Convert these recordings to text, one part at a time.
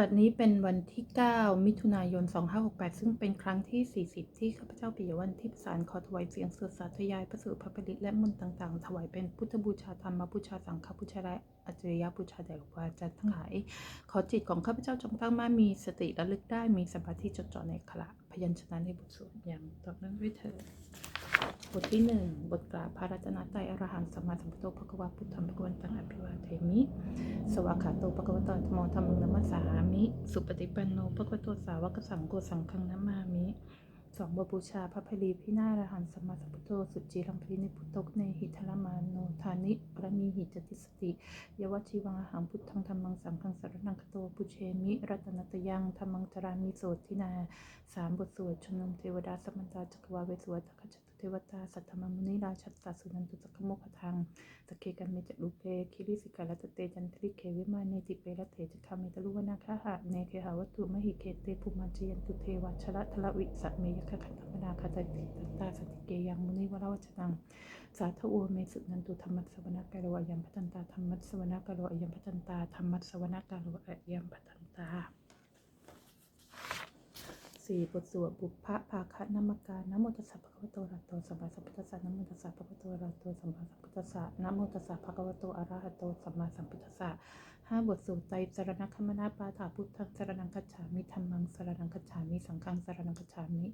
บัดนี้เป็นวันที่ 9 มิถุนายน 2568 ซึ่งเป็นครั้งที่ 40 ที่ข้าพเจ้าปิยวันทิพสารขอถวายเสียงสดสาธยายพระสุภาพลิตและมนต์ต่างๆ ถวายเป็นพุทธบูชาธรรมบูชาสังฆบูชาและอัจฉริยบูชาแด่ครูอาจารย์ทั้งหลาย ขอจิตของข้าพเจ้าจงตั้งมั่นมีสติระลึกได้มีสมาธิจดจ่อในขณะพยัญชนะในบทสวดอย่างต่อเนื่องด้วยเถิด บทที่หนึ่งบทกล่าวพระรัตนตรัยอรหังสัมมาสัมพุทโธภควาพุทธังภควันตังอภิวาเทมิ สวากขาโตภควตโตธรรมธรรมังนัมสสามิ สุปฏิปันโนภควโตสาวกสังโฆสังฆังนัมมามิสองบทบูชาพระพลีพินาอรหันต์สัมมาสัมพุทโธสุจีรังพรินิพุทโตเนหิทรมาโนทานิรณีหิจติสติยวชีวังอหังพุทธังธรรมังสังฆังสารนังคโตปุเชมิรัตนตยังธรรมังจรามิโสทินาสามบทสวดชนมเทวดาสมันตาจักรวาเวสวดตคจต เทวตา สัทธมมุนิราชัตตาสุนันตุสักขโมคทังสเคกันเมจลุเพคิริสิกาลตเตจันทริเควิมาเนติเปรเถจคาเมตลุวนาคาหะเนเคหาวัตุมหิเคเตภูมาเจยันตุเทวชละทละวิสะเมยคขันธมนาคาตติตตตาสติเกยังมุนิวราวจนังสาธุโอเมสุนันตุธรรมัสวนากาโรอายัมพัตันตาธรรมัสวนากาโรอายัมพัตันตาธรรมัสวนากาโรอายัมพัตันตา สี่บทสวดบุพพะภาคะนามการนะโมตัสสะภะคะวะโตอะระหะโตสัมมาสัมพุทธัสสะนะโมตัสสะภะคะวะโตอะระหะโตสัมมาสัมพุทธัสสะนะโมตัสสะภะคะวะโตอะระหะโตสัมมาสัมพุทธัสสะห้าบทสวดใจสารณคัมมนาปาถาพุทธังสรนังคัจฉามิธรรมังสรนังคัจฉามิสังฆังสรนังคัจฉามิ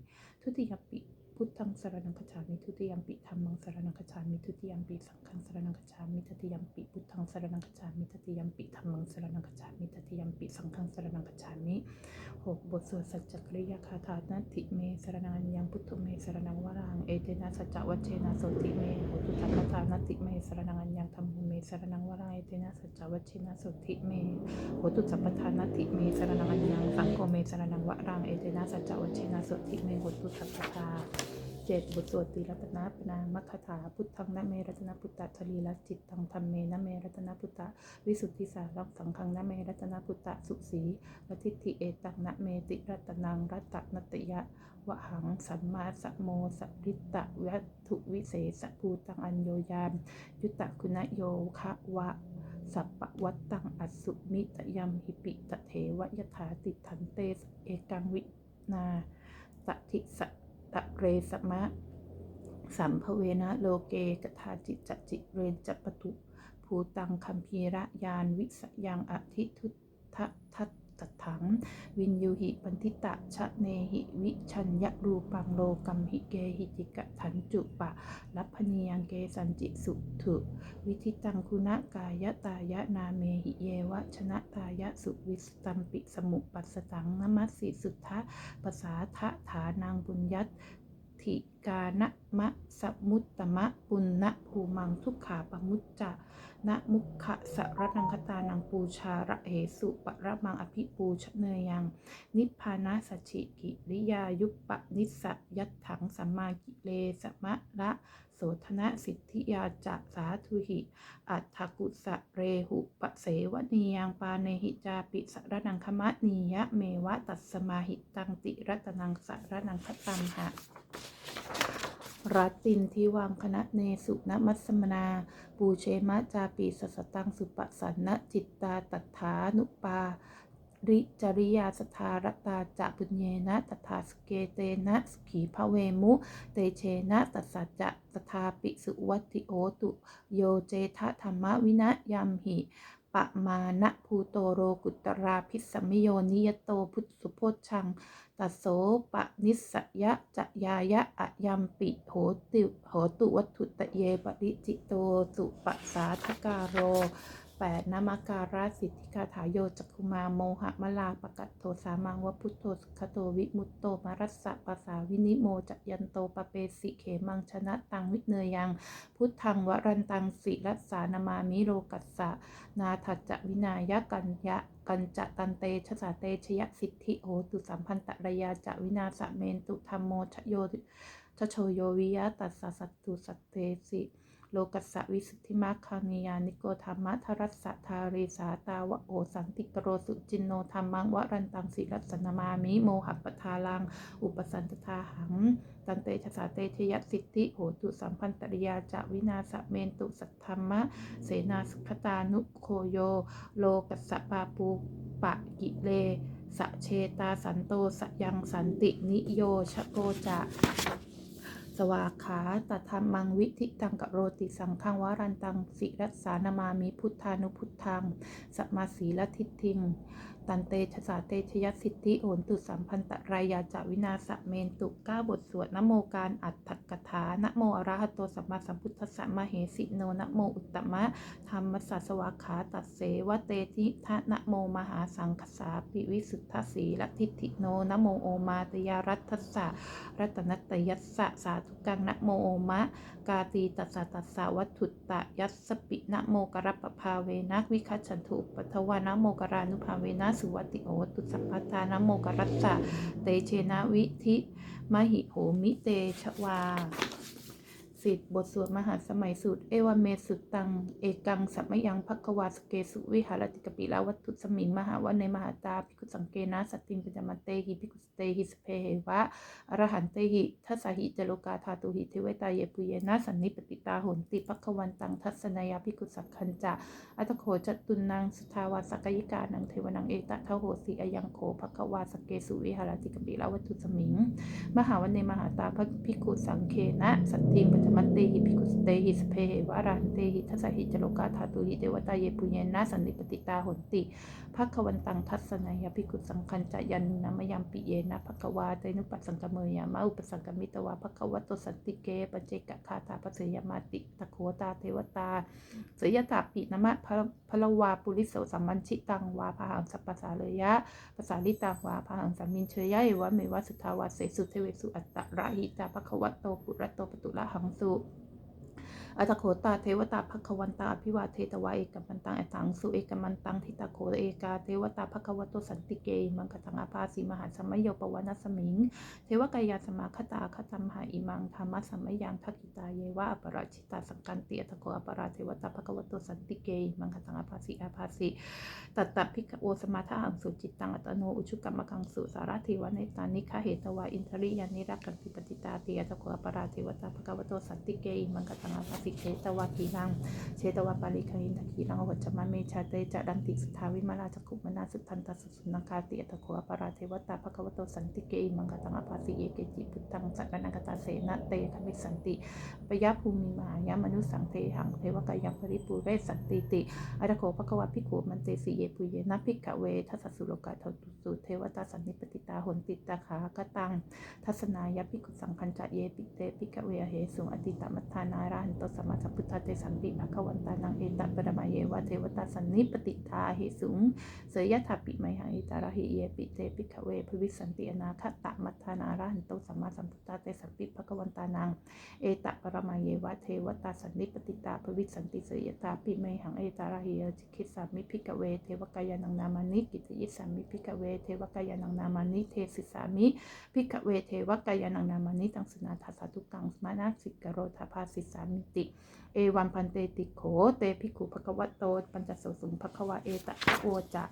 ทุติยปิ พุทธังสรณังคัจฉามิทุติยมปิธรรมังสรณังคัจฉามิทุติยมปิสังฆังสรณังคัจฉามิตติยมปิพุทธังสรณังคัจฉามิตติยมปิธรรมังสรณังคัจฉามิตติยมปิสังฆังสรณังคัจฉามิหกบทสวดสัจจกริยาคาถานัตถิเมสรนังยังพุทธเมสรนังวรังเอเตนะสัจจวัชเชนะโสติเมโหตุตคาถานัตถิเมสรนังยังธรรมเมสรนังวรังเอเตนะสัจจวัชเชนะโสติเมโหตุสัพพทานัตถิเมสรนังยังสังโฆเมสรนังวรังเอเตนะสัจจวัชเชนะโสติเมหตุสัพพทา เจ็ดบทสวดตีรัตนาปนามัคคถาพุทธังนเมรัตนพุตตะทลีรัจิตตังธรรมเมนเมรัตนพุตตะวิสุทธิสารังสังฆังนเมรัตนพุตตะสุสีรัติทิเอตังนเมติรัตนังรัตตนตยะวะหังสัมมาสัมโมสัริตตะวัตถุวิเศษภูตังอัญโยยาม ยุตตะคุณโยคะวะสัปปวัตตังอัสุมิตยัมหิปิตเถวยถาติทันเตสเอกังวินาตติส ตะเรสมะ สัมภเวนะโลเกกทาจิตจจิเรนจัปตุภูตังคัมภีระยานวิสยังอธิทุททัต ตถัง วินยูหิปันทิตะชะเนหิวิชัญญรูปังโลกัมหิเกหิจิกะถันจุปะลัพพเนียังเกสันจิสุถุวิธิตังคุณกายตายะนาเมหิเยวะชนะตายะสุวิสตัมปิสมุปัสสตังนมัสสิสุทธะปสาทะฐานังบุญยัตทิกานะมะสมุตตมะปุณณภูมังทุกขาปมุจจะ นะมุขะสรนังคตานังปูชาระเหสุปรมังอภิปูชเนยัง นิพพานะสัจฉิกิริยายุปปนิสสยัตถังสัมมากิเลสมะระโสธนะสิทธิยาจะสาธุหิ อัตถกุสะเรหุปเสวนียังปาเนหิจาปิสรนังคมะนียะเมวะตัสสมาหิตังติรัตนังสรนังคตัมหะ รัตินทิวังคณะเนสุนมัสมนา ปูเชมะจาปีสสตังสุปสันนจิตตาตัถานุปาริจริยาสทารตาจะปุญเยนะตถาสเกเตนะสขีพระเวมุ เตเชนะตัสสัจจะตถาปิสุวัติโอตุโยเจทะธรรมวินะยัมหิปะมานะภูโตโรกุตราพิสมิโยนิยโตพุทธสุโพชัง ตัสโสปะนิสยะจะยายะอะยัมปิโหติโหตุวัตถุตะเยปริจิโตสุปสาทกาโร แปดนามาการาสิทธิคาถาโยจักคุมาโมหะมลาปะกัตโทสามังวพุทโธสุขโตวิมุตโตมารัสสะปะสาวินิโมจะยันโตปะเปสิเขมังชนะตังวิเนยัง พุทธังวรันตังสิรัสสานามามิโรกัสสะนาทัจจวินายกัญญะกัญจะตันเตชะสาเตชยสิทธิโหตุสัมพันตระยาจะวินาสะเมนตุธรรมโมชโยชโชโยวิยะตัสสะสัตตุสัตเตสิ โลกัสสะวิสุทธิมัคคานิยานิโกธรรมะทรัสสะทาเรสาตาวะโอสันติกโรสุจินโนธรรมังวรันตังศิรัสนามามิโมหะปทาลัง อุปสันตทาหัง ตันเตชะสาเตชยสิทธิโหตุสัมพันตริยาจะวินาสเมนตุสัทธรรมะ เสนาสุขตานุโคโย โลกัสสะปาปูปะกิเลสะเชตาสันโตสยังสันตินิโยชโกจะ สวาขาตธรรมังวิธิตังกะโรติสังฆังวารันตังสิรัสานามามิพุทธานุพุทธัง สมมาสีละทิทิง ตันเตชะสาเตชยสิทธิโหนตุสัมพันตรายาจาวินาสเมนตุก้าบทสวดนโมการอัตถกถานโมอรหัตโตสัมมาสัมพุทธัสสะมเหสิโนนโมอุตตมะธรรมสัสวาขาตัดเสวะเตติทะนะโมมหาสังคสาปิวิสุทธสีละทิฏฐิโนนโมโอมาตยารัตถสสะรัตนัตยัสสะสาธุกังนโมโอมะ กาตีตัสสะตัสสะวัตถุตะยัสสปินโมกรปภาเวนะวิคัจฉันทุปทวานโมกรานุภาเวนะสุวัติโอตุสัพพทานโมกรัสสะเตเชนะวิธิมหิโหมิเตชวา สิทธิบทสวดมหาสมัยสูตร เอวเมสุตตัง เอกัง สัมมยังพักวาสเกสุวิหารติกปิลาวัตถุสมิงมหาวันในมหาตาภิกุสังเกนะสตติมปัญจมันเตหิภิกุสเตหิสเพเหวะอรหันเตหิทัสหิจโลกาธาตุหิเทวตาเยปุเยนะสันนิปติตาโหนติปัควันตังทัศนายาภิกุสักขันจะอัตโขจตุนนางสุทาวาสกยิกานังเทวนังเอตะทโหสีอยังโขภควาสเกสุวิหารติกปิลาวัตถุสมิง มหาวันในมหาตาพิกุสังเคนะสันติปัญจมันเตหิภิกขุสเตหิสเพเหวะรันเตหิทัสหิจโลกาธาตุหิเทวตาเยปุเยนะสันนิปติตาหนติภควันตังทัศนายภิกขุสังคัญจะยันนามยัมปิเยนะภควาเตนุปัสสังกเมยามะอุปสังกมิตวาภควตโตสันติเกปเจกะคาตาปเสยมาติตะโคตาเทวตาเสยตาปินมะพระพระวาปุริโสสัมมันชิตังวาพาหังสัพสาเลยะภาษาลิตังวาพาหังสัมมินเชยะเอวะเมวะสุทธาวาเสสุเทเวสุอัตตะราหิตาภควตโตปุระโตปตุละหังสุ isso อัตโขตาเทวตาภควันตาอภิวาเทตวาเอกมันตังอัตังสุเอกมันตังทิตาโขเอกาเทวตาภควโตสันติเกมังคตังอาภาสีมหาสมัยโยปวนาสมิง เทวกายาสมาคตาคตัมหาอิมังธรรมะสัมมยังทักกิตาเยวะอปราชิตาสังกันติอัตโขอปราเทวตาภควโตสันติเกมังคตังอาภาสีอาภาสีตัตตพิกโอสมาทาหังสุจิตตังอัตโนอุชุกรรมกังสุสารทิวะเนตานิคาเหตวาอินทริยานิรักกันติปติตาเติอัตโขอปราเทวตาภควโตสันติเกมังคตังอาภาสีเกตวาทีรังเชตวาปาริคหินทกีรังวัจจมาเมชาเตจะดันติสุทธาวิมาราจักขุมนาสุทันตสุสุนังคาติอัตโขอปราเทวตาภควโตสันติเกอิมังกตังอภาสิเยเกจิพุทธังสักนังกตาเสนะเตคมิสันติปยาภูมิมายามนุสังเทหังเทวกายังปริปูเรสันติติอัตโขภควาภิขุมันเตสิเยปุเยนะภิกขเวทัสสุโลกาทตุสุเทวตาสันนิปติตาหนติตาขากตังทัศนายภิกขุสังคัญจะเยปิเตปิกะเวเหสุอติตมัทานาราหันตสมมาสัมพุทธเตสันติภควันตานังเอตปรมาเยวะเทวตาสันนิปติทาเหสุงเสยยะถาปิไมหังอิตาระหิเยปิเตปิกะเวภวิสันติอนาคตะมัทานาราหันโตสัมมาสัมพุทธเตสันติภควันตานังเอตปรมาเยวะเทวตาสันนิปติตาภวิสันติเสยยะถาปิไมหังเอตาระหิเยจิคิสามิพิกะเวเทวกายานังนามานิกิตยิสามิพิกะเวเทวกายานังนามานิเทสิสามิพิกเวเทวกายานังนามานิตังสนาทัสสะทุกังสมานาสิกโรธาภาสิสามิติเอวันพันเตติโข เตภิกขุภควโต ปัญจโสสุงภควะเอตะโอจะ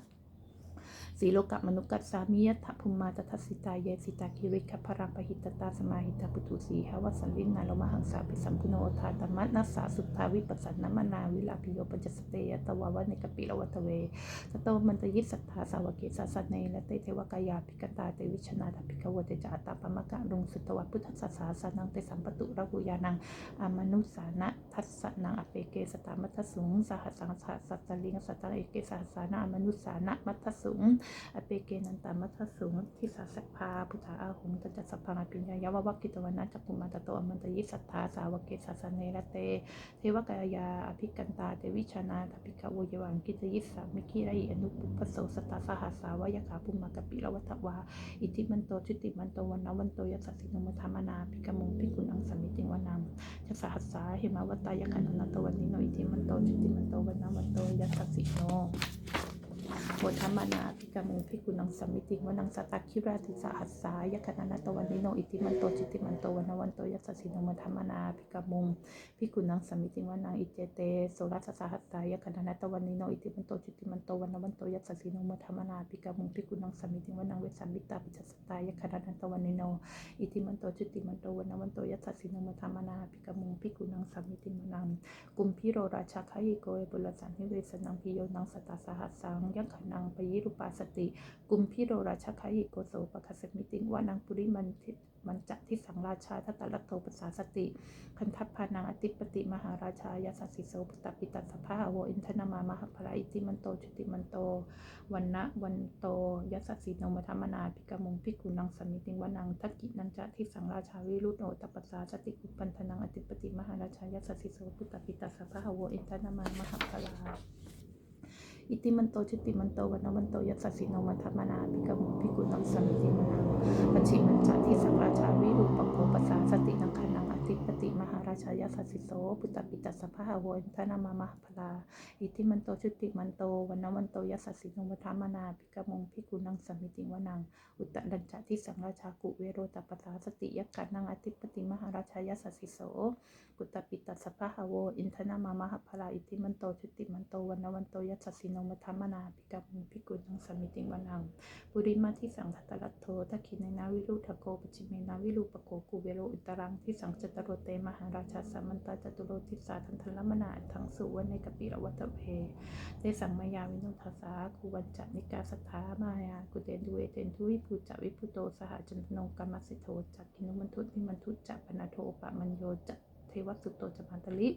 สีโลกะมนุกัสสามิยะถภูมิมาตทัสสิตาเยสิตาคิริคพรังปหิตตาสมาหิตาปุถุสีหวัสันลินนาโลมหังสาปิสัมพุโนทาตมัตนัสสาสุทธาวิปัสสนมนาวิลาภิโยปัญจสเตยตวาวะเนกปิลวัตเวสตมันตยิสัทธาสาวกเกสาสเนและเตเทวกายาภิกตาเตวิชนาถภิกวเตจาตาปมะกะรุงสุตวะพุทธสสาสนังเตสัมปตุระหุยานังอามนุสานะทัสสนังอเปเกสตามัทสุงสหัสสังสสัตตลิงสัตตเอเกสหัสสานะอามนุสานะมัทสุงอเปเกนันตามัทสุงทิสาสภาพุทธาอาหงตัจสัพพังอภิญญายาววักกิตวนาจักกุมาตโตอมันตยิสัทธาสาวกเกสาสเนและเต เทวกายาอภิกันตาเตวิชนาถภิกขโวยวังกิจยิสสามิคิไรอนุปุปโสสตาสหัสสาวยขาปุมากปิละวัตวา อิทิมันโตชุติมันโตวันนวันโตยัสสสินุมธรรมนาภิกมุงภิกุณังสมิติงวนังจะสหัสสาเหมาวัตายขันนันโตวันนิโนอิทิมันโตชุติมันโตวันนวันโตยัสสสิโน ธรรมนาภิกมุงภิกุนังสมมิติวนังสตักคิราติสหัสสายคณนัตวันนิโนอิติมันโตจิติมันโตวันวันโตยัสสสิโนมธรรมนาภิกมุงภิกุนังสมมิติวนังอิเจเตโสรัสสหัสสายคณนัตวันนิโนอิติมันโตจิติมันโตวันวันโตยัสสสิโนมธรรมนาภิกมุงภิกุนังสมมิติวนังเวสัมมิตาปิจัสสตายคณนัตวันนิโนอิติมันโตจิติมันโตวันวันโตยัสสสิโนมธรรมนาภิกมุงภิกุนังสมมิติวนังกุมพิโรราชาคายิโกเอบุลสันนิเวสนังพิโยนังสตาสหัสสังยักขนังปยิรุปาสติ กุมพิโรราชคายิโกโสปะคสมิติงวานังปุริมันทิมันจะที่สังราชาทัตตลัตโตปัสสาสติ คันทัพพานังอติปติมหาราชายาสสิโสปุตตปิตัสภาโวอินทนามามหาภราอิติมันโตจุติมันโตวันนะวันโตยัสสสีโนมธรรมนาภิกมุงภิกุนังสมิติงวนังทักกินันจะที่สังราชาวิรุตโนตปัสสาสติกุปันธนังอติปติมหาราชายัสสิโสปุตตปิตัสภาโวอินทนามามหาภรา อิติมันโตจิติมันโตวันนะวันโตยัสสสีโนมธรรมนาภิกมุงภิกขุนังสมิติงวนังปัจฉิมันจะที่สังราชาวิรุปโกปัสสาสตินังคนังอติปติมหาราชายัสสสิโสปุตตปิตัสสภาโวอินทนามามหาภราอิติมันโตชุติมันโตวันนวันโตยัสสสิโนมธรรมนาภิกมงภิกุนังสมมิติวนังอุตตดัญจะที่สังราชากุเวโรตปัสสาสติยักกันังอธิปติมหาราชายัสสสิโสกุตตปิตัสภะหะโวอินทนามามหาภลาอิติมันโตชุติมันโตวันนวันโตยัสสสิโนมธรรมนาภิกมงภิกุนังสมิติวนังปุริมาที่สังทัตตรัตโททักขินนาวิรุทโกปจิเมนาวิรูปโกกุเวโรอุตรังที่สังจตโรเตมหาราชาสมันตาจตุโรทิสาทันทันลมนาทังสุวรรณกปิรวัตเพเตสังมายาวินุทัสาคูวันจันิกาสถามายากุเตนดุเอเตนทุวิภูจวิพุโตสหจันทโนกรรมสิโทจักขินุมันทุติมันทุจักปนาโทปะมัญโยจัก เทวสุตโตจพันตลิ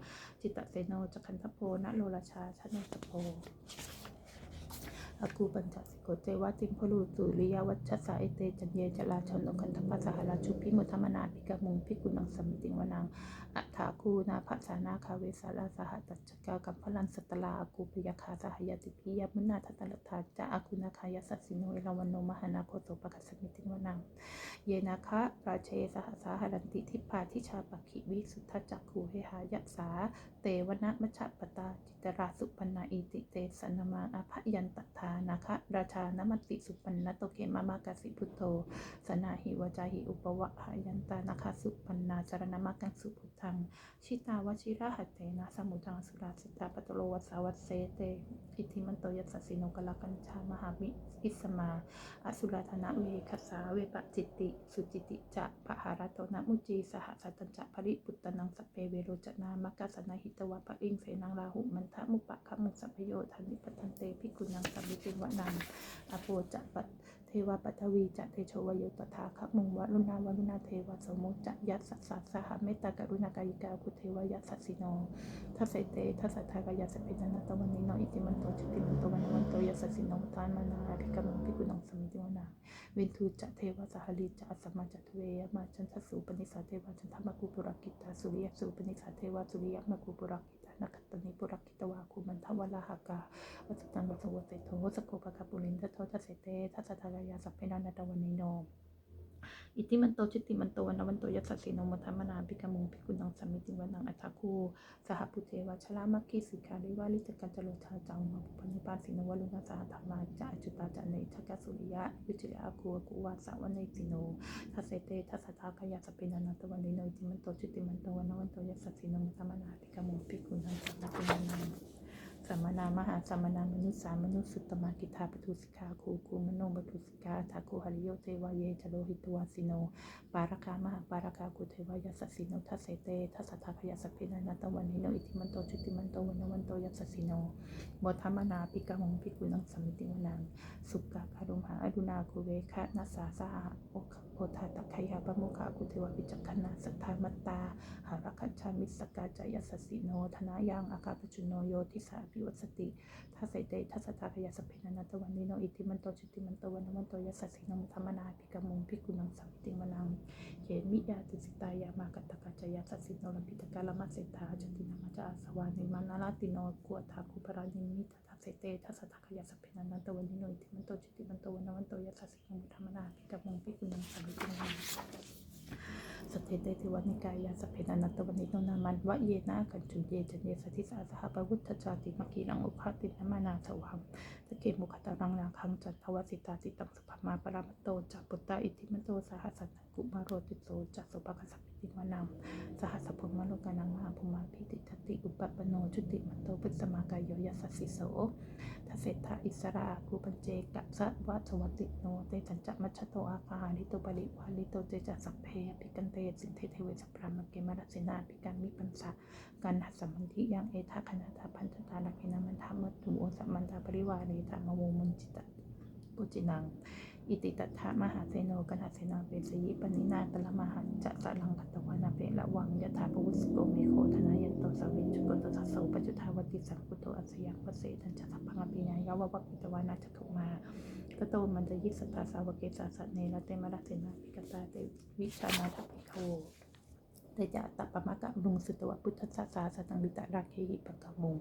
จิตตเสโนจักันทโพนะโลราชาชนนตโพอากูปัญจส โกเจวะจิมพลูสุริยวัชสาเอเตจันเยจลาชนกันทปัสสหราชุพิมุธมนาภิกมุงภิกุนังสมิติงวนังอัฏฐาคูนาภัสานาคาเวสาลาสหตัจกากัมพลันสตลาอากูปยาคาสหยติพิยมุนาทัตลทาจะอากุนาคายสัสสิโนเอราวันโนมหานาโคโตปะคัสมิติงวนัง เยนาคะราเชสหสาหรันติทิพาทิชาปะขิวิสุทธจักขูเฮหายัสาเตวนะมัชปตาจิตราสุปันนาอิติเตสนมาอภยันตถานาคะราชานมติสุปันนโตเกมามากสิพุทโธสนาหิวจาหิอุปวะหายันตานาคะสุปันนาจารณมากังสุพุทธัง ชิตาวชิระหัตเตนะสมุทังสุราสิตาปตโลวัสสาวัสเสเต อิทิมันโตยัสสิโนกลกัญชามหามิอิสมา อสุราธนะเวคสาเวปจิตติสุจิติจะปะหารโตนะมุจีสหสัตตัญจะภริปุตตนังสเป จนามกาสนาหิตวะปะอิงเสนังราหุมันทะมุปะขมุสัพโยทันนิปตันเตพิกุณังสัมมิติวะนังอโปจะปัต เทวปัทวีจะเตโชวโยตถาคมุงวะรุณาวรุณาเทวสมุจะยัสสะสสหเมตตากรุณากายิกาคุเทวยัสสสิโนทัสเสเตทัสสะทากายาสเปจนะตวันนิโนอิติมันโตจิติมันโตวันวันโตยัสสสิโนทานมานาภิกรรมภิกุนังสมิติวนาเวนทูจะเทวสหลีจะอสมาจัตเวยมาจันทสูปนิสาเทวจันทมากุปุรกิตาสุริยสูปนิสาเทวสุริยมากุปุรกิ นักตนิปุรกิตวาคุมันทวลาหกาวัสตังวัสวัสเตโทสกุปะกะปุรินทโททัสเสเตทัสสะทายายาสเปนานาตวันนิโน อิติมันโตจิติมันโตวันนวันโตยัสสสิโนมทัมนาภิกมุงภิกุนังสมมิติวันนังอัฏฐคูสหปุเทวชลามัคคีสิกาลิวาลิจกันจโลชาจังมาปุปนิปาสินวลุนาสาธรรมาจะจุตาจะเนชกสุริยะยุจิอาคูกุวาสวันเนติโนทัสเสเตทัสสทากายาสเปนันตวันนิโนอิติมันโตจิติมันโตวันนวันโตยัสสสิโนมทัมนาภิกมุงภิกุนังสมมิติวันนัง สัมมนามหาสัมมนามนุษสามนุษสุตตมากิธาปทุสิกาคูคูมโนปทุสิกาทาคูหริโยเทวาเยจโลหิตวาสิโน ปารากามหาปารากากุเทวายสสสิโนทัสเสเตทัสสทาคยาสพเพนันตวันนิโนอิติมันโตจุติมันโตวันนวันโตยัสสิโนบทธรรมนาปิกามงพิกุนังสมิติวนังสุกาคารุมหาอดุนาคุเวคะนัสสาสหะโอค พธาตัคยาปมุขากุเทววิจักขณาสัทธามัตตา หารัคัชามิสกาจายัสสิโนธนายังอากาปจุโนโยทิสาปิวัสติทัสเตทัสสะทาคยาสเพนันตวันนิโนอิติมันโตจุติมันโตวันนวันโตยัสสสิโนธรรมนาปิกามงพิกุนังสมมิติวนังเยมิยาติสิตายามากตตกัจจยสัสสิโนลพิตกาลมัสเสธาจตินามาจาสวานิมานาลาติโนกัวทาคุปรานิมิต ทัสเสเตทัสสะทาคยาสเพนันนันตวันนิโนอิติมันโตจิติมันโตวันนวันโตยัสสสิโนธรรมนาพิกามงพิกุณังสัมมิติวนัง สเทเตเทวนิกายาสพเพนันตวันนิโนนามันวะเยนะกันจุเยจันเยสทิสาสหปวุฒจาติมกีนังอุปาตินมานาสวังสเกมุขตารังนาคังจัตทวสิตาติตังสุภมาปรามตโตจัปุตตาอิทิมโตสหัสนังกุมารโรติโตจัสุปะคสัพพิมานังสหัสพมโลกานังมหาภุมาพิติทติอุปปโนจุติมโตพุทธมากายโยยัสสิโส เศรษฐอิสราคูปัญเจกะสวัสวัติโนเตจันจะมัชโตอาคาหาลิโตปริวาลิโตเจจะสัพเพภิกันเตสินเทเทเวสปรามเกมรัสนาภิกันมิปันสะกันหัสสมันทิยังเอทาคณาทาพันธตาลกินามันธรรมตุโอสัมมันตาปริวารีธรรมโมมุนจิตะปุจินัง อิติตัทธามหาเสโนกนหัสเสนาเปสยิปนินาตละมหันจะสะลังคัตวานาเปละวังยถาปวุสโกเมโคธนายันโตสวิจุโกตทัสโสปจุทาวติสังกุโตอัสยังวเสทันจะสัพพังอภิญญายาวะวัปปิตวานาจะถูกมากโตมันจะยิสตาสาวกเกสาสัตเนละเตมรัสเสนาภิกตาเตวิชานาทัพิโค ตจะตัปปมะกะลุงสุตวะพุทธศาสาสตังวิตะราเคหิปะกะมุง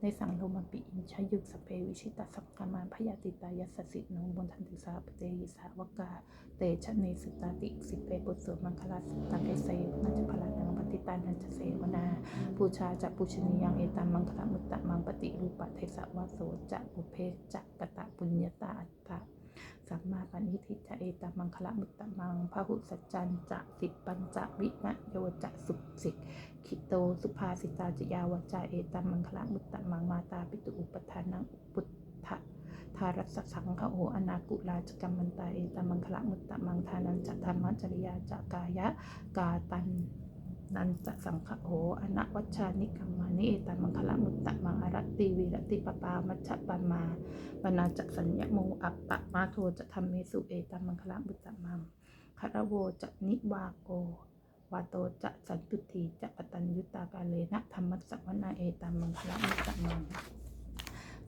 ในสังโลมปิอินชยุกสเปวิชิตาสังกามานพยาติตายสสิโนบนทันติสาปเตยิสาวกา เตชะเนสุตาติสิเปบุสวดมังคลาสตังเอเสวนัจพลานังปฏิตานันจะเสวนาปูชาจะปูชนียังเอตัมมังคลมุตตะมังปฏิรูปะเทสะวะโสจะอุเพจะกะตะปุญญาตาอัตตะ สัมมาปณิทิจะเอตมังคละมุตตะมังพหุสัจจันจะสิปัญจวิมะโยจะสุสิกขิโตสุภาสิตาจยาวจาเอตมังคละมุตตะมังมาตาปิตุอุปทานังปุตถะทารัสสังฆโออนากุลาจกัมมันตาเอตมังคละมุตตะมังทานันจะธรรมจริยาจะกายะกาตัน นันจะสังฆโหอนะวัชานิกัมมานิเอตันมังคละมุตตะมังอรติวีรติปปามัชฌะปมาปนาจะสัญญโมอัปปะมาโทจะทำเมสุเอตันมังคละมุตตะมังคารโวจะนิวาโกวาโตจะสันตุทีจะปตัญยุตากาเลนะธรรมัสสวนาเอตันมังคละมุตตะมัง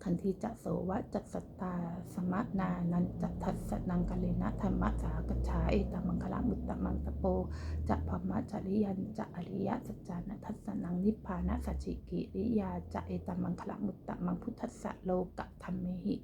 คันทีจะโสวะจัสสตตาสมะนานันจะทัสสนังกาเลนะธรรมะสากชาเอตัมังคละบุตตมังตะโปจะพมะจริยันจะอริยสัจจานะทัสสนังนิพพานะสัจจิกิริยาจะเอตัมังคละมุตตะมังพุทธสะโลกะธรรมเมหิ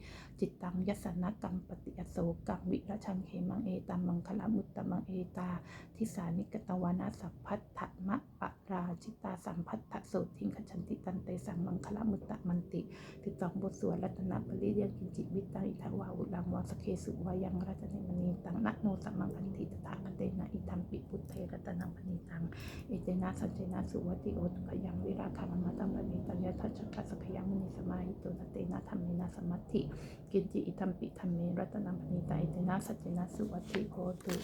จิตตังยสสนกรรมปฏิยโสกังวิรชังเขมังเอตัมังคละมุตตะมังเอตา ทิสานิกตวานาสัพพัทธมะปะราชิตาสัมพัทธโสทิงขชันติตันเตสังมังคละมุตตะมันติติตองบทสวรัตนปริเรียกินจิตวิตังอิทวาอุลังวาสเคสุวายังรัตนมณีตังนะโนสัมมังพันธิตถาคเตนะอิทัมปิปุตเทรัตนังปณิตังเอเจนะสัจเจนะสุวัติโอตุขยังวิราคามาตัมปณิตัญญทัชชะสขยังมุนิสมาหิโตนเตนะธรรมเมนะสมัติกินจิอิทัมปิธรรมเมรัตนังปณิตาเอเจนะสัจเจนะสุวัติโอตุ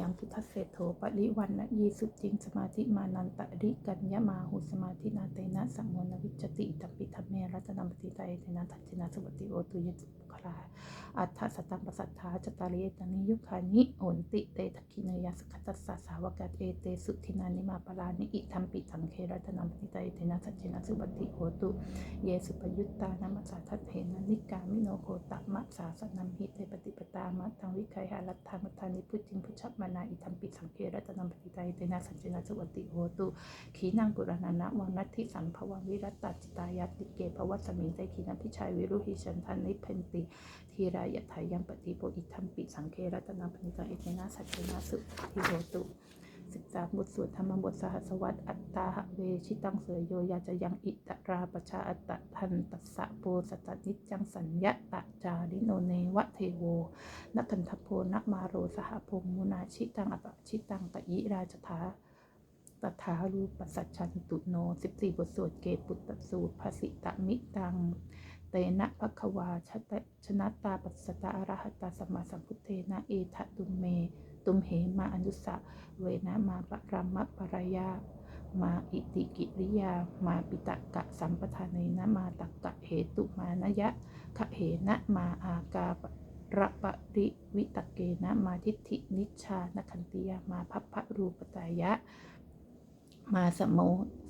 ยังพุทธเศรษโธปริวันนะยีสุจริงสมาธิมานันตริกัญญมาหุสมาธินาเตนะสัมมนวิจติตัปิธรรมเมรัตนัมปณิตเอเจนะทัจเจนะสุวัติโอตุยตุ ขลาอัฏฐสตังปสัทธาจตาริเอตานิยุคานิโอนติเตทคินยาสคัตสสะสาวกัตเอเตสุทินานิมาปรานิอิทัมปิสังเครัตนัมปิตาเตนะสัจเจนะสุปฏิโหตุ เยสุปยุตตานามัสสาทัตเถนะนิกามิโนโคตะมะสาสนัมหิเตปฏิปตามะทังวิคัยหารัตถามุทานิพุจิงพุชมานาอิทัมปิสังเครัตนัมปิตาเตนะสัจเจนะสุปฏิโหตุ ขีนังกุรณานะวังนัตถิสันภวังวิรัตตจิตายาติเกภวัสมิงใจขีนัพิชัยวิรุหิชันทันนิเพนติทีรายะทายังปฏิโพอิทัมปิสังเครัตนาปณิตาเอเตนะสัจเจนะสุทิโหตุศึกษาบทสวดธรรมบทสหัสวัตอัตตาหะเวชิตังเสยโยยาจะยังอิตราปชาอัตตะทันตัสสะโปสตนิจังสัญญะตะจาริโนเนวะเทโวนัพันทโพนะมาโรสหพงมุนาชิตังอปะชิตังปะยิราชถาตถารูปสัจชันตุโนสิบสี่บทสวดเกปุตตสูตรภาสิตะมิตัง เตนะภควาชตชนะตาปัสสตาอรหัตตาสัมมาสัมพุทเทนะเอทะตุมเม ตุมเหมาอนุสะเวนะมาปะรามะปรายามาอิติกิริยา มาปิตะกะสัมปทานเนนะมาตักกะเหตุมานยะขะเหนะมาอาการะปริวิตะเกนะมาทิฏฐินิชานคันติยามาพัพพะรูปตายะ มาสมโม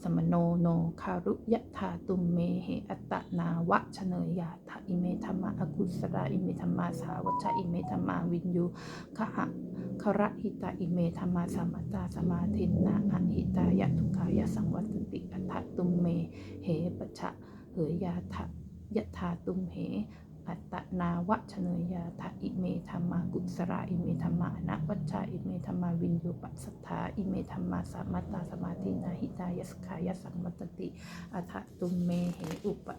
สมโนโนคารุยะธาตุมเมเหอัตนาวะชเนยยาทะอิเมธรรมะอกุสราอิเมธรรมาสาวัชอิเมธรรมาวินยูขหะคระหิตาอิเมธรรมาสมัตตาสมาธินนาอหิตายะทุกขายะสังวัตติอัตตุมเมเหปะชะเหยยาทะยะธาตุมเห อัตตนาวะชเนยยาทะอิเมธรรมากุสราอิเมธรรมานะวัชชาอิเมธรรมาวินโยปัสสัทธาอิเมธรรมาสามัตตาสมาธินาหิตายสขายสังมัตติอัฏฐตุเมเหอุปะ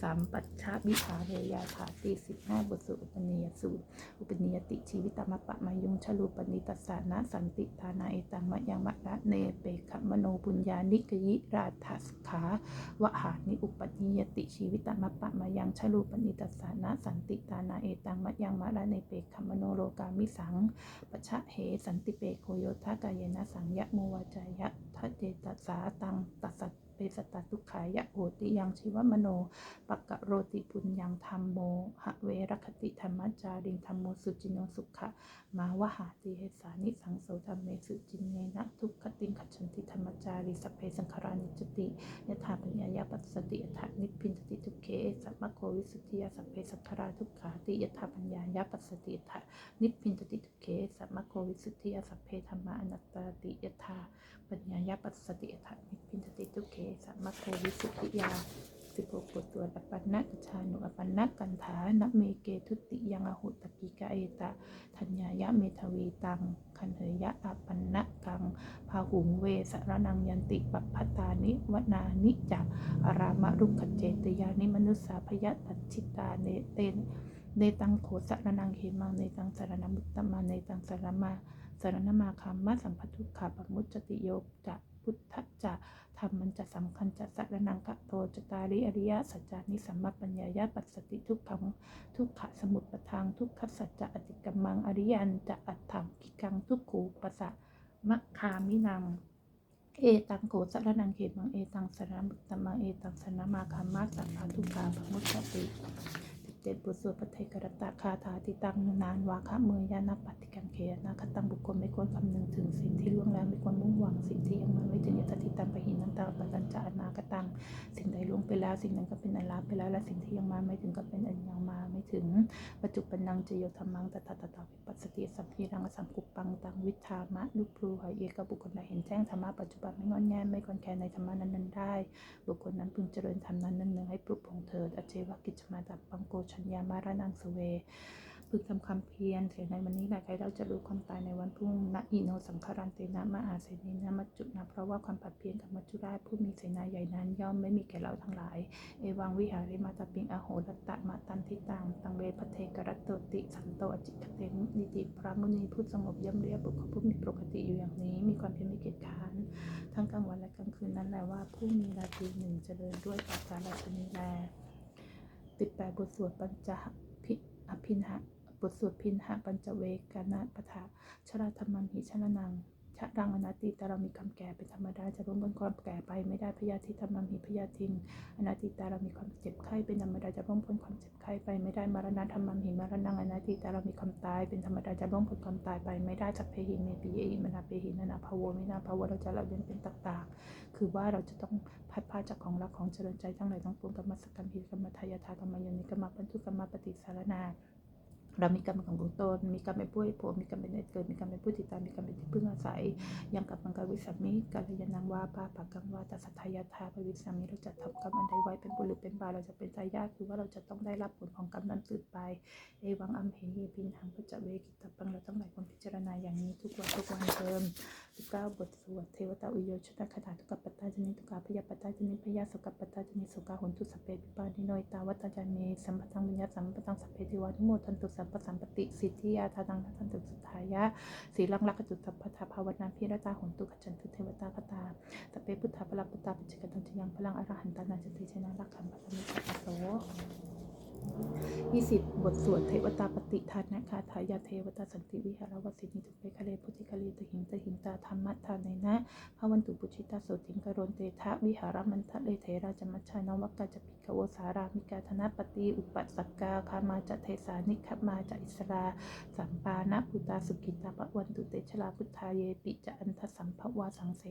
สัมปัชชาวิภาเรยาถาตีสิบห้าบทสวดอุปนิยสูตร อุปนิยติชีวิตมปะมายุงชลูปนิตสานะสันติทานาเอตังมะยังมะระเนเปขมโนปุญญานิกยิราทัสขาวหานิอุปนิยติชีวิตมปะมายังชลูปนิตสานะสันติทานาเอตังมะยังมะระเนเปขมโนโลกามิสังปะชะเหสันติเปโคโยทากายนะสังยะโมวาจายะทัเจตัสสาตังตัสสเปสตตทุกขายะโหติยังชีวมโนปักกะโรติปุญญังธรรมโมหะเวรคติธรรมจาริงธรรมโมสุจินโนสุขะมาวหาติเหสานิสังโสธรรมเมสุจินเนนะทุกขติงขัจฉันติธรรมจาริสเพสังขารานิจติยถาปัญญายาปัสสติยถานิพินสติทุกเขสัมมโควิสุทธิยาสัพเพสังขาราทุกขาติยถาปัญญายาปัสสติยถานิพินสติทุกเขสัมมโควิสุทธิยาสัพเพธรรมาอนัตตาติยถาปัญญายปัสสติยถานิพินสติทุเขสัมมาโควิสุทธิยาสิบหกบทสวดอปันนกชานุอปันนกันถานเมเกทุติยังอหุตกิกะเอตะธัญญายะเมทวีตัง คันเหยะอปันนะกังพาหุงเวสรนังยันติปัปพตานิวนานิจักอารามะรุกขเจตยานิมนุสสาพยะตัจฉิตาเนเตนเนตังโขสรนังเหมังเนตังสารนมุตตมาเนตังสารมา สรนมาคัมมะสัมพัทุกขาปมุจติโยจะพุทธจะธรรมมันจะสำคัญจะสารนังกะโตจตาริอริยสัจจานิสัมมาปัญญายะปัสสติทุกขังทุกขะสมุปทางทุกขสัจจะอติกรรมังอริยันจะอัตถังกิกังทุกขูปะสะมะคามินังเอตังโกสรนังเขมังเอตังสรมุตตมังเอตังสนมาคามาสัพพทุกขาพมุตติ เจ็ดบทสวดปเทกรตะคาถาติตังนานวาคะเมยยานาปฏิกังเขนาคตังบุคคลไม่ควรคำนึงถึงสิ่งที่ล่วงแล้วไม่ควรมุ่งหวังสิ่งที่ยังมาไม่ถึงยตติตังปะหินันตาปตัญจานาคตังสิ่งใดล่วงไปแล้วสิ่งนั้นก็เป็นอันลาไปแล้วและสิ่งที่ยังมาไม่ถึงก็เป็นอันยังมาไม่ถึงปัจจุบันนังจโยธรรมังตถาตถาวิปัสสติสัมพีรังสังกุปปังตังวิชามะลุพลูหอยเอกบุคคลใดเห็นแจ้งธรรมะปัจจุบันไม่งอนแง่ไม่กอนแคลนในธรรมะนั้นๆได้ บุคคลนั้นพึงเจริญธรรมนั้นนั้นๆให้ปลุกพงเถิดอเจวกิจมาดับปังโกชชัญญามารานังสเวพึงทำความเพียรเสียในวันนี้แหละใครเราจะรู้ความตายในวันพรุ่งนะอิโนสังคารันเตนะมะอาเสนีนะมัจจุนะเพราะว่าความผัดเพียรกับมัจจุราชผู้มีเสนาใหญ่นั้น ย่อมไม่มีแก่เราทั้งหลาย เอวังวิหาริมาตาปิงอโหรตตะมาตันทิตังตังเวพเทกรัตโตติสันโตอจิคเตมุนิติพระมุนีผู้สงบย่ำเรียบบุคคลผู้มีปกติอยู่อย่างนี้ มีความเพียรไม่เกียจค้านทั้งกลางวันและกลางคืนนั้นแหละว่าผู้มีราตรีหนึ่งเจริญด้วยปัจจารชนีแล ติดแปดบทสวดปัญจพิอภินหะบทสวดพินหะปัญจเวกานาปทาชราธรรมังหิชนะนัง ชะรังอนาติแต่เรามีความแก่เป็นธรรมดาจะร่วมบนความแก่ไปไม่ได้พยาธิธรรมังหิพยาธิงอนาติตาเรามีความเจ็บไข้เป็นธรรมดาจะร่วมพ้นความเจ็บไข้ไปไม่ได้มรณะธรรมังหิมรณังอนาติตาเรามีความตายเป็นธรรมดาจะร่วมพ้นความตายไปไม่ได้สัพเพหิเมปิเยอิมนาเพหินานาภาวมินาภาวเราจะละเว้นเป็นต่างๆ คือว่าเราจะต้องพัดพาจากของรักของเจริญใจทั้งหลายทั้งปวงกรรมสกรรมหิกรรมทายาทากรรมยนิกรรมปันทุกรรมปฏิสารนา เรามีกรรมของของตน มีกรรมเป็นผู้ให้ผล มีกรรมเป็นเหตุเกิด มีกรรมเป็นผู้ติดตาม มีกรรมเป็นที่พึ่งอาศัย ยังกับมังกรวิสัมมิกาลยานังวาปาปักกังวาตัสทายาทาปวิสัมมิเราจะทำกรรมอันใดไว้เป็นบุญหรือเป็นบาปเราจะเป็นใจยากคือว่าเราจะต้องได้รับผลของกรรมนั้นสืบไป เอวังอัมเหเยปินหังพระเจเวกิตปังเราต้องหลายคนพิจารณาอย่างนี้ทุกวันทุกวันเดิมสิบเก้าบทสวดเทวตาอุโยชนะคาถาทุกขปัตตาจนิทุกขพยาปัตตาจนิพยาสุขปัตตาจนิสุขาหุนตุสเปปิปานิโนยตาวัตตาจามีสัมปทังวิญญาสัมปทังสัพเพเทวานุโมทันตุสัมปสัมปติสิทธิยาทานังทันตุสุทายะสีลังลักขจุตัพพทาภาวนาพิรตาหุนตุขจันตุเทวตาคตาตะเปพุทธาพลังพุทธาปิจิกันตังชยังพลังอรหันตานาจติชนะรักขันปัตมิปัสโส ยี่สิบบทสวดเทวตาปฏิทานนะคาถายาเทวตาสันติวิหารวสินิทุเปคะเลพุทธิคลีตหิงตหิงตาธรรมะทานในนะพระวันตุปุชิตาโสติงกรณเตทะวิหารมันทะเลเทราจมัชชานวักกาจปิกโวสารามิกาธนปฏิอุปสักกาคามาจะเทสานิคมาจะอิสราสัมปานะพุตาสุกิตาปวันตุเตชลาพุทธาเยปิจะอันทสัมภวาสังเส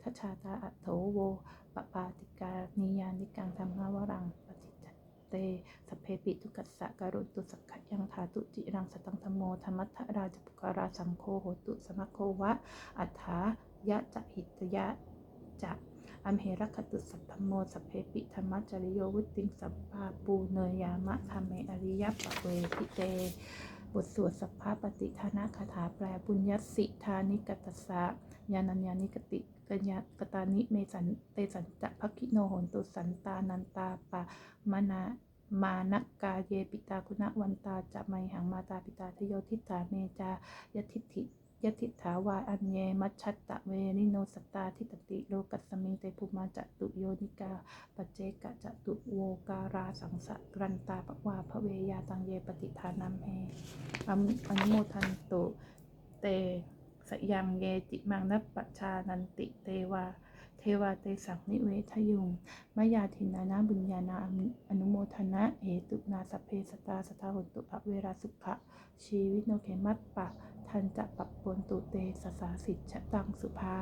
ทชาตาอัตโถโวปปาติกานิยานิกังธรรมวรัง เต สัพเพปิทุกัสสะการุตุสักขยังธาตุจิรังสตังธโมธรรมัทธราจปุการาสังโฆโหตุสมะโควะ อัฏฐายะจะหิตยะจะอัมเหรคตุสัพพโมสัพเพปิธรรมจริโยวุติงสัพพาปูเนยามะธรรมเมอริยปะเวทิเต บทสวดสัพพะปฏิทานะคาถาแปลปุญญสิทานิกตัสสะยานัญญานิกติ กัญญากตานิเมสันเตสันจะภคิโนโหนตุสันตานันตาปะมนามานักกาเยปิตาคุณวันตาจะไมหังมาตาปิตาทโยทิตาเมจายทิฏฐิยทิฏฐาวาอัญเยมัชชัตตะเวนิโนสตาทิตติโลกัสมิงเตภูมาจตุโยนิกาปเจกะจตุโวการาสังสะกรันตาปวาพระเวยาตังเยปฏิทานัมเฮอนุอนุโมทันตุเต สยังเยจิมังนัปชานันติเตวา เทวาเตสังนิเวทยุงมายาทินานาบุญญาณาอนุโมทนะเหตุนาสเพสตาสตาหุตุอเวราสุขะ ชีวิโนเขมัตปะ ทันจะปับปนตุเตสสาสิทธตังสุภา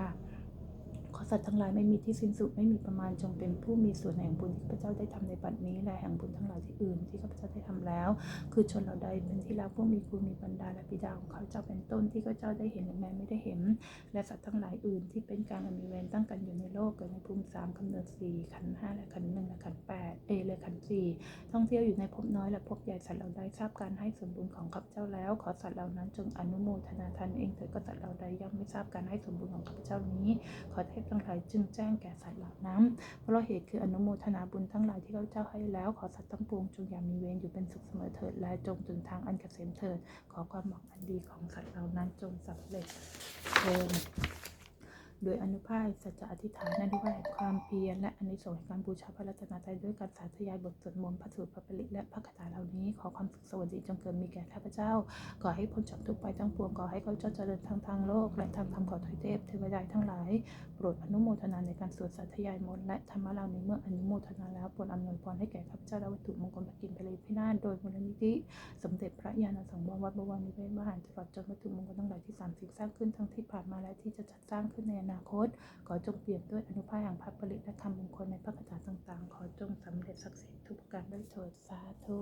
ขอสัตว์ทั้งหลายไม่มีที่สิ้นสุดไม่มีประมาณจงเป็นผู้มีส่วนแห่งบุญที่พระเจ้าได้ทำในบัดนี้และแห่งบุญทั้งหลายที่อื่นที่ข้าพเจ้าได้ทำแล้ว คือชนเหล่าใดเป็นที่รักผู้มีคุณมีบรรดาและบิดาของเขาเจ้าเป็นต้นที่ข้าพเจ้าได้เห็นหรือแม้ไม่ได้เห็น และสัตว์ทั้งหลายอื่นที่เป็นการมีเวรตั้งกันอยู่ในโลกเกิดในภูมิสามกำเนิดสี่ขันห้าและขันหนึ่งและขันแปดเอและขันสี่ท่องเที่ยวอยู่ในภพน้อยและภพใหญ่สัตว์เหล่าใดทราบการให้ส่วนบุญของข้าพเจ้าแล้ว ขอสัตว์เหล่านั้นจงอนุโมทนาทานเองเถิดก็สัตว์เหล่าใดยังไม่ทราบการให้ส่วนบุญของข้าพเจ้านี้ขอเทพทั้งหลายจึงแจ้งแก่สัตว์เหล่านั้น เพราะเหตุคืออนุโมทนาบุญทั้งหลายที่ข้าเจ้าให้แล้ว ขอสัตว์ทั้งปวงจงอย่ามีเวรอยู่เป็นสุขเสมอเถิด และจงถึงทางอันเกษมเถิด ขอความหวังอันดีของสัตว์เหล่านั้นจงสำเร็จเทิน โดยอนุภาพสัจจะอธิษฐานอนุภาพแห่งความเพียรและอนิสงส์แห่งการบูชาพระรัตนตรัยด้วยการสาธยายบทสวดมนต์พระสูตรพระปริและพระคาถาเหล่านี้ ขอความสุขสวัสดีจงเกิดมีแก่ข้าพเจ้า ขอให้พ้นจากทุกข์ไปทั้งปวงขอให้ข้าพเจ้าเจริญทางทางโลก และทางธรรมขอถอยเทพเทวดาทั้งหลายโปรดอนุโมทนาในการสวดสาธยายมนต์และธรรมะเหล่านี้เมื่ออนุโมทนาแล้วโปรดอำนวยพรให้แก่ข้าพเจ้าและวัตถุมงคลประกินไปเลยพินาศโดยมูลนิธิสมเด็จพระญาณสังวรวัดบวรนิเวศมหาตลอดจนวัตถุมงคลทั้งหลายที่สามสิ่งสร้างขึ้นทั้งที่ผ่านมาและที่จะจัดสร้างขึ้นในอนาคต ขอจงเปลี่ยนด้วยอนุภาพแห่งพระปริและธรรมมงคลในพระคาถาต่างๆ ขอจงสำเร็จศักดิ์สิทธิ์ทุกประการด้วยเถิดสาธุ